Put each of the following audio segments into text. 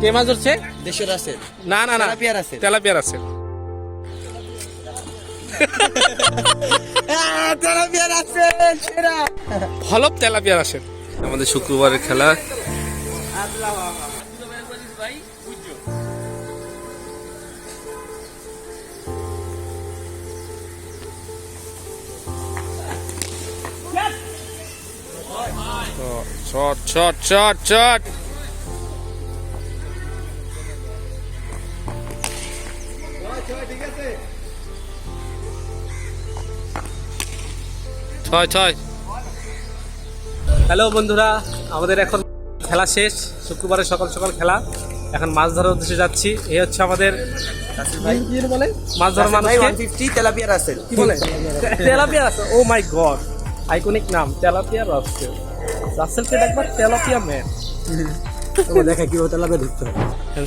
কে মাছ ধরছে? দেশের আছে। না না না। তেলাপিয়ার আছে। তেলাপিয়ার আছে। তেলাপিয়ার আছে সেরা। হলপ তেলাপিয়ার আছে। আমাদের শুক্রবারের খেলা। Shot shot shot shot. ছয় ছয়। হ্যালো বন্ধুরা আমাদের এখন খেলা শেষ। শুক্রবারে সকাল সকাল খেলা। এখন মাছ ধরার উদ্দেশ্যে যাচ্ছি। এই হচ্ছে আমাদের বলে মাছ ধরার মানুষ ফিফটি কি বলে? তেলাপিয়া আছে ও মাই গড আইকনিক নাম তেলাপিয়া রাসেল। রাসেলকে একবার তেলাপিয়া ম্যান। দেখা কি তেলাপিয়া ধরতে হবে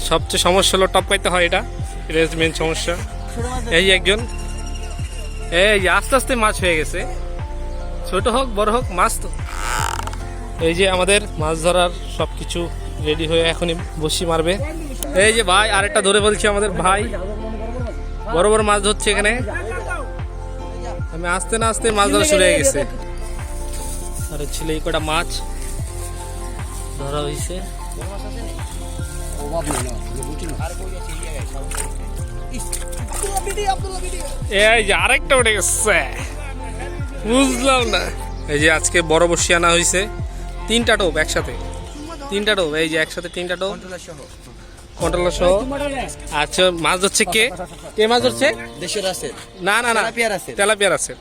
সবচেয়ে সমস্যা হলো টপ পাইতে হয় এটা। এটা মেন সমস্যা। এই একজন। এই আস্তে আস্তে মাছ হয়ে গেছে। ছোট হোক, বড় হোক, মাছ তো। এই যে আমাদের মাছ ধরার সব কিছু রেডি হয়ে এখনই বসি মারবে। এই যে ভাই, আরেকটা ধরে বলছি আমাদের ভাই। বড় বড় মাছ ধরছে এখানে। আমি আস্তে না আস্তে মাছ ধরা শুরু হয়ে গেছে। আর ছিল এই কটা মাছ ধরা হয়েছে। এই যে আরেকটা উঠে গেছে। বুঝলাম না। এই যে আজকে বড় বসি আনা হয়েছে তিনটা টোপ একসাথে। তিনটা টোপ এই যে একসাথে তিনটা টোপ। কন্ট্রোলার সহ। আচ্ছা মাছ ধরছে কে? কে মাছ ধরছে? দেশের আছে। না না না। তেলাপিয়ার আছে। তেলাপিয়ার আছে।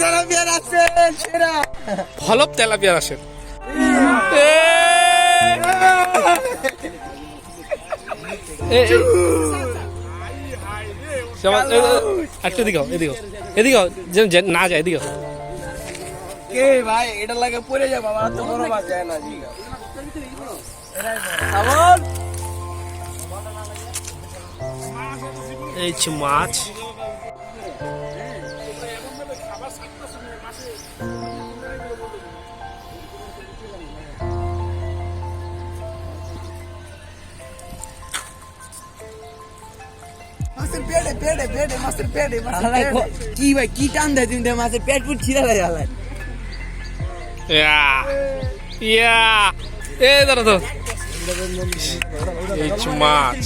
তেলাপিয়ার আছে সেরা। হলপ তেলাপিয়ার আছে। একটু এদিকে হও, এদিকে এদিকে যেন না যায় এদিকে। কে ভাই? এটা লাগে পড়ে যাব আমার তো বড় মাছ যায় না জি এই মাছ। মাছের পেটে পেটে পেটে মাছের পেটে মাছের পেটে। কি ভাই কি টান দেয় তুমি? মাছের পেট পুট ছিঁড়া লাগে আলাই। ইয়া ইয়া। এই ধরো ধরো এই মাছ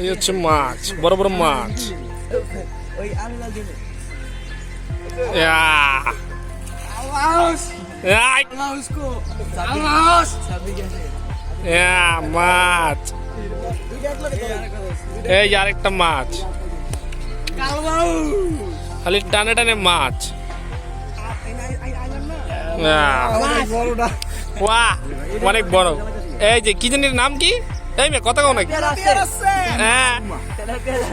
এই হচ্ছে মাছ বড় বড় মাছ। ইয়া। মাছ এই আরেকটা মাছ খালি টানে টানে মাছ বড়টা অনেক বড়। এই যে, কি জানির নাম কি? এই মেয়ে, কথা কও হ্যাঁ। তেলাপিয়ার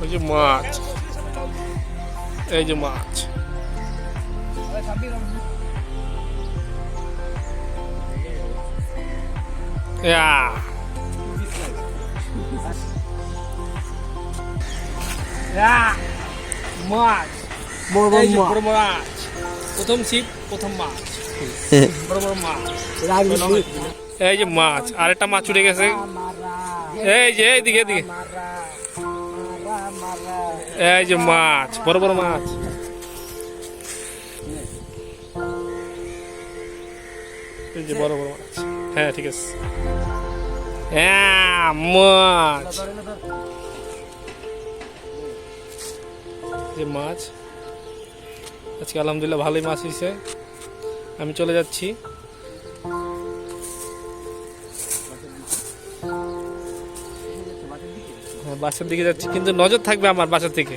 ওই যে মাছ এই যে মাছ ইয়া ইয়া, মাছ এই যে বড় মাছ প্রথম ছিপ প্রথম মাছ বড় বড় মাছ এই যে মাছ আরেকটা মাছ উঠে গেছে এই যে এইদিকে এদিকে এই যে মাছ, বড় বড় মাছ। এই যে বড় মাছ। হ্যাঁ ঠিক আছে। হ্যাঁ মাছ। যে মাছ। আজকে আলহামদুলিল্লাহ ভালোই মাছ হয়েছে। আমি চলে যাচ্ছি। বাসার দিকে যাচ্ছি কিন্তু নজর থাকবে আমার বাসার থেকে।